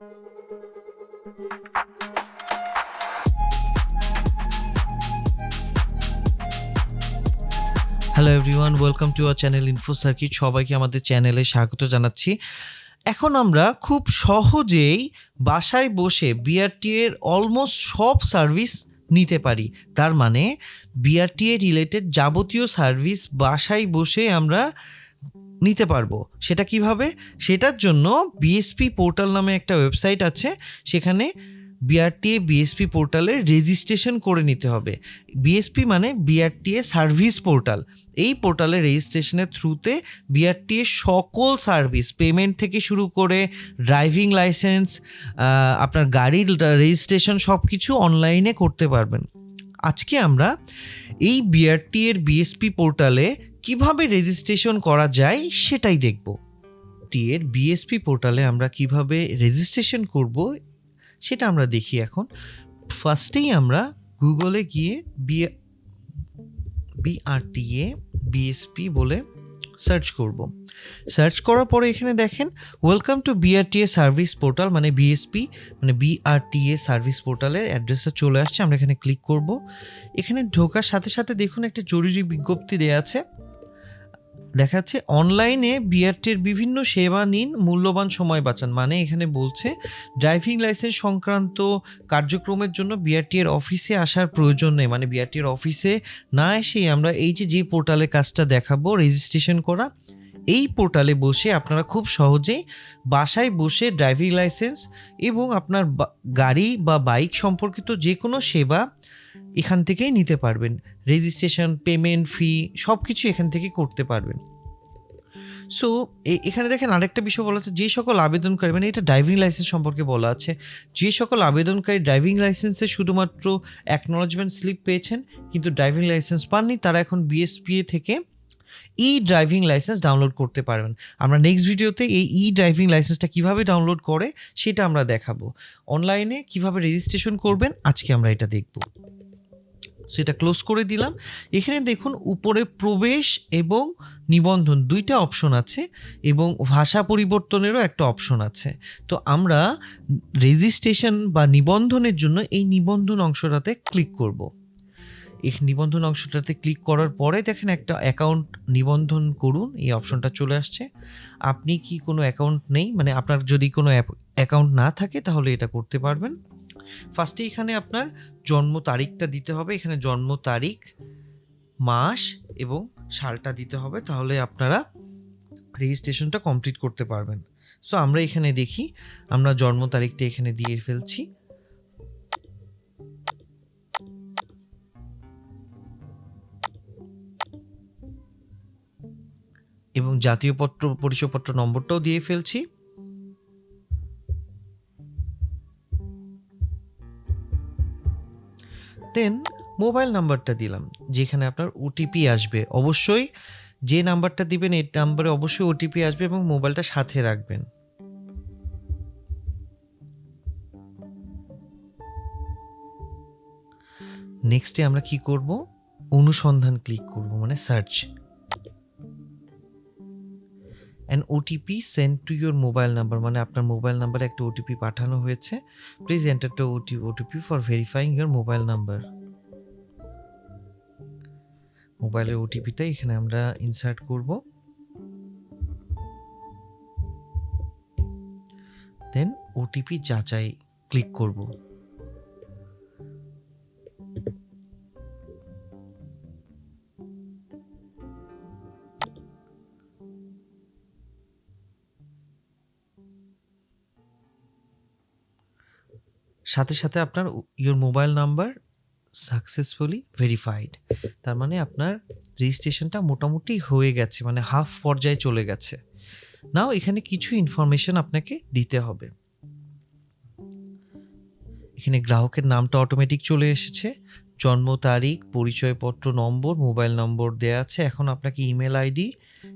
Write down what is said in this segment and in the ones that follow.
Hello everyone welcome to our channel info circuit সবাইকে আমাদের চ্যানেলে স্বাগত জানাচ্ছি। এখন আমরা খুব সহজেই বাসায় বসে বিআরটি এর অলমোস্ট সব সার্ভিস নিতে পারি। তার মানে বিআরটি এ রিলেটেড যাবতীয় সার্ভিস বাসায় বসে আমরা নিতে পারব। সেটা কীভাবে? সেটার জন্য বিএসপি পোর্টাল নামে একটা ওয়েবসাইট আছে, সেখানে বিআরটিএ বিএসপি পোর্টালে রেজিস্ট্রেশন করে নিতে হবে। বিএসপি মানে বিআরটিএ সার্ভিস পোর্টাল এই পোর্টালে রেজিস্ট্রেশনের থ্রুতে বিআরটিএ সকল সার্ভিস পেমেন্ট থেকে শুরু করে ড্রাইভিং লাইসেন্স আপনার গাড়ির রেজিস্ট্রেশন সব কিছু অনলাইনে করতে পারবেন। আজকে আমরা এই বিআরটি এর বিএসপি পোর্টালে কীভাবে রেজিস্ট্রেশন করা যায় সেটাই দেখব। টি এর বিএসপি পোর্টালে আমরা কীভাবে রেজিস্ট্রেশন করব সেটা আমরা দেখি এখন। ফার্স্টেই আমরা গুগলে গিয়ে বি বিআরটিএ বিএসপি বলে সার্চ করব। সার্চ করার পরে এখানে দেখেন welcome to BRTA service portal মানে বিএসপি মানে বিআরটিএ সার্ভিস পোর্টালের অ্যাড্রেসটা চলে আসছে, আমরা এখানে ক্লিক করব। এখানে ঢোকার সাথে সাথে দেখুন একটা জরুরি বিজ্ঞপ্তি দেওয়া আছে। দেখা যাচ্ছে অনলাইনে বিআরটির বিভিন্ন সেবা নিন, মূল্যবান সময় বাঁচান। মানে এখানে বলছে, ড্রাইভিং লাইসেন্স সংক্রান্ত কার্যক্রমের জন্য বিআরটি এর অফিসে আসার প্রয়োজন নেই। মানে বিআরটির অফিসে না এসেই আমরা এই যে যে পোর্টালে কাজটা দেখাবো রেজিস্ট্রেশন করা এই পোর্টালে বসে আপনারা খুব সহজেই বাসায় বসে ড্রাইভিং লাইসেন্স এবং আপনার গাড়ি বা বাইক সম্পর্কিত যে কোনো সেবা এখান থেকেই নিতে পারবেন। রেজিস্ট্রেশন পেমেন্ট ফি সব কিছু এখান থেকে করতে পারবেন। সো এখানে দেখেন আরেকটা বিষয় বলা আছে, যে সকল আবেদনকারী মানে এটা ড্রাইভিং লাইসেন্স সম্পর্কে বলা আছে, যে সকল আবেদনকারী ড্রাইভিং লাইসেন্সে শুধুমাত্র অ্যাকনোলজমেন্ট স্লিপ পেয়েছেন, কিন্তু ড্রাইভিং লাইসেন্স পাননি, তারা এখন বিএসপিএ থেকে ই ড্রাইভিং লাইসেন্স ডাউনলোড করতে পারবেন। আমরা নেক্সট ভিডিওতে এই ই ড্রাইভিং লাইসেন্সটা কীভাবে ডাউনলোড করে সেটা আমরা দেখাবো। অনলাইনে কীভাবে রেজিস্ট্রেশন করবেন, আজকে আমরা এটা দেখব। সেটা ক্লোজ করে দিলাম। এখানে দেখুন, উপরে প্রবেশ এবং নিবন্ধন দুইটা অপশন আছে এবং ভাষা পরিবর্তনেরও একটা অপশন আছে। তো আমরা রেজিস্ট্রেশন বা নিবন্ধনের জন্য এই নিবন্ধন অংশটাতে ক্লিক করব। এই নিবন্ধন অংশটাতে ক্লিক করার পরে দেখেন একটা অ্যাকাউন্ট নিবন্ধন করুন, এই অপশনটা চলে আসছে। আপনি কি কোনো অ্যাকাউন্ট নেই? মানে আপনার যদি কোনো অ্যাকাউন্ট না থাকে তাহলে এটা করতে পারবেন। ফার্স্টে এখানে আপনার জন্ম তারিখটা দিতে হবে, এখানে জন্ম তারিখ, মাস এবং সালটা দিতে হবে, তাহলে আপনারা রেজিস্ট্রেশনটা কমপ্লিট করতে পারবেন। সো আমরা এখানে দেখি, আমরা জন্ম তারিখটা এখানে দিয়ে ফেলছি। জাতীয় পত্র পরিচয়পত্র নম্বরটাও দিয়ে ফেলছি। দেন মোবাইল নাম্বারটা দিলাম, যেখানে আপনার ওটিপি আসবে। অবশ্যই যে নাম্বারটা দিবেন, এই নাম্বারে অবশ্যই ওটিপি আসবে এবং মোবাইলটা সাথে রাখবেন। নেক্সটে আমরা কি করব? অনুসন্ধান ক্লিক করব মানে search and OTP send to your mobile number মানে আপনার মোবাইল নাম্বারে একটা ওটিপি পাঠানো হয়েছে। Please enter to OT OTP for verifying your mobile number মোবাইলের ওটিপিটা এখানে আমরা ইনসার্ট করব। দেন ওটিপি যাচাই ক্লিক করব। সাথে সাথে আপনার your mobile number successfully verified তার মানে আপনার রেজিস্ট্রেশনটা মোটামুটি হয়ে গেছে মানে হাফ পর্যায়ে চলে গেছে। নাও এখানে কিছু ইনফরমেশন আপনাকে দিতে হবে। এখানে গ্রাহকের নামটা অটোমেটিক চলে এসেছে। জন্ম তারিখ, পরিচয়পত্র, নম্বর মোবাইল নম্বর দেওয়া আছে। এখন আপনাকে ইমেল আইডি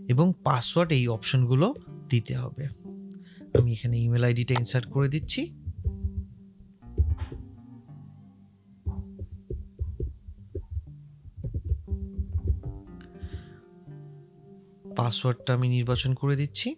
এবং পাসওয়ার্ড এই অপশনগুলো দিতে হবে। আমি এখানে ইমেল আইডিটা ইনসার্ট করে দিচ্ছি। পাসওয়ার্ডটা আমি নির্বাচন করে দিচ্ছি।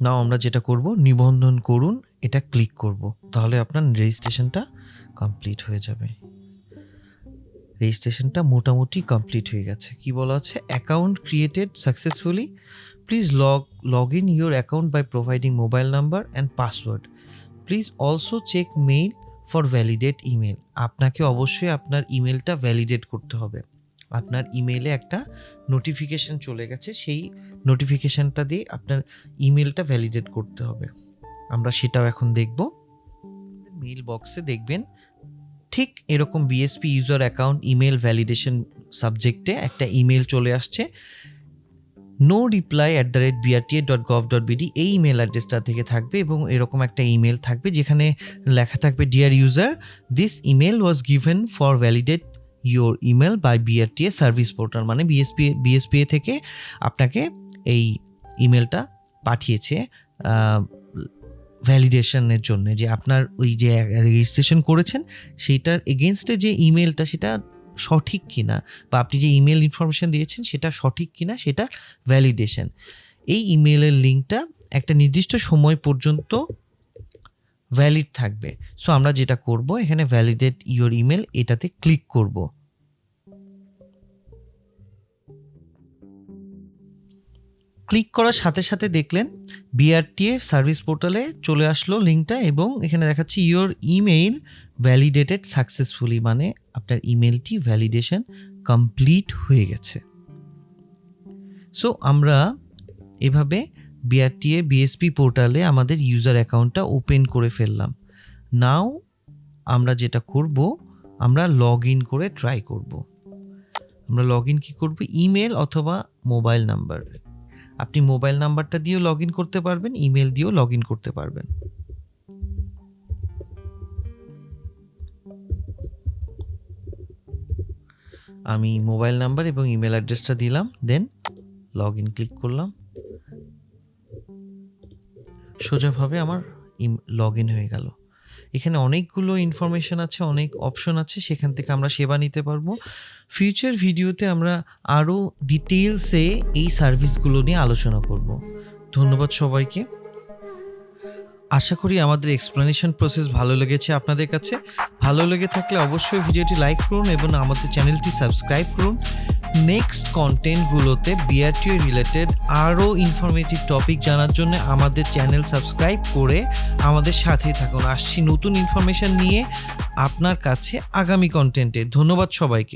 নাও, আমরা যেটা করব, নিবন্ধন করুন, এটা ক্লিক করব। তাহলে আপনার রেজিস্ট্রেশনটা কমপ্লিট হয়ে যাবে। রেজিস্ট্রেশনটা মোটামুটি কমপ্লিট হয়ে গেছে। কি বলা আছে? Account created successfully. Please log log in your account by providing mobile number and password. Please also check mail for validate email আপনাকে অবশ্যই আপনার ইমেলটা ভ্যালিডেট করতে হবে। আপনার ইমেলে একটা নোটিফিকেশন চলে গেছে, সেই নোটিফিকেশনটা দিয়ে আপনার ইমেলটা ভ্যালিডেট করতে হবে। আমরা সেটাও এখন দেখব। মেইল বক্সে দেখবেন, ঠিক এরকম BSP user account email validation সাবজেক্টে একটা ইমেল চলে আসছে। No reply at the rate BRTA dot gov dot BD এই ইমেল অ্যাড্রেসটা থেকে থাকবে এবং এরকম একটা ইমেল থাকবে যেখানে লেখা থাকবে dear user this email was given for validate your email by BRTA service portal মানে বিএসপি বিএসপিএ থেকে আপনাকে এই ইমেলটা পাঠিয়েছে ভ্যালিডেশনের জন্য যে আপনার ওই যে রেজিস্ট্রেশন করেছেন, সেইটার এগেনস্টে যে ইমেলটা সেটা সঠিক কিনা বা আপনি যে ইমেল ইনফরমেশন দিয়েছেন সেটা সঠিক কিনা সেটা ভ্যালিডেশন এই ইমেলের লিঙ্কটা একটা নির্দিষ্ট সময় পর্যন্ত ভ্যালিড থাকবে। সো আমরা যেটা করব, এখানে ভ্যালিডেট ইওর ইমেল এটাতে ক্লিক করব। ক্লিক করার সাথে সাথে দেখলেন বিআরটিএ সার্ভিস পোর্টালে চলে আসলো লিঙ্কটা এবং এখানে দেখাচ্ছে ইওর ইমেইল ভ্যালিডেটেড সাকসেসফুলি মানে আপনার ইমেলটি ভ্যালিডেশন কমপ্লিট হয়ে গেছে। সো আমরা এভাবে বিআরটিএ বিএসপি পোর্টালে আমাদের ইউজার অ্যাকাউন্টটা ওপেন করে ফেললাম। নাও আমরা যেটা করব, আমরা লগ ইন করে ট্রাই করব। আমরা লগ ইন কী করব? ইমেল অথবা মোবাইল নাম্বার আপনি মোবাইল নাম্বারটা দিয়েও লগ ইন করতে পারবেন ইমেল দিয়েও লগ ইন করতে পারবেন। আমি মোবাইল নাম্বার এবং ইমেল অ্যাড্রেসটা দিলাম, দেন লগ ইন ক্লিক করলাম। সোজাভাবে আমার লগ ইন হয়ে গেল। এখানে অনেকগুলো ইনফরমেশন আছে, অনেক অপশন আছে, সেখান থেকে আমরা সেবা নিতে পারব। ফিউচার ভিডিওতে আমরা আরও ডিটেলসে এই সার্ভিসগুলো নিয়ে আলোচনা করব। ধন্যবাদ সবাইকে। আশা করি আমাদের এক্সপ্লেনেশন প্রসেস ভালো লেগেছে আপনাদের কাছে। ভালো লেগে থাকলে অবশ্যই ভিডিওটি লাইক করুন এবং আমাদের চ্যানেলটি সাবস্ক্রাইব করুন। নেক্সট কন্টেন্টগুলোতে বিআরটিও রিলেটেড আরও ইনফরমেটিভ টপিক জানার জন্য আমাদের চ্যানেল সাবস্ক্রাইব করে আমাদের সাথেই থাকুন। আসছি নতুন ইনফরমেশন নিয়ে আপনার কাছে আগামী কন্টেন্টে ধন্যবাদ সবাইকে।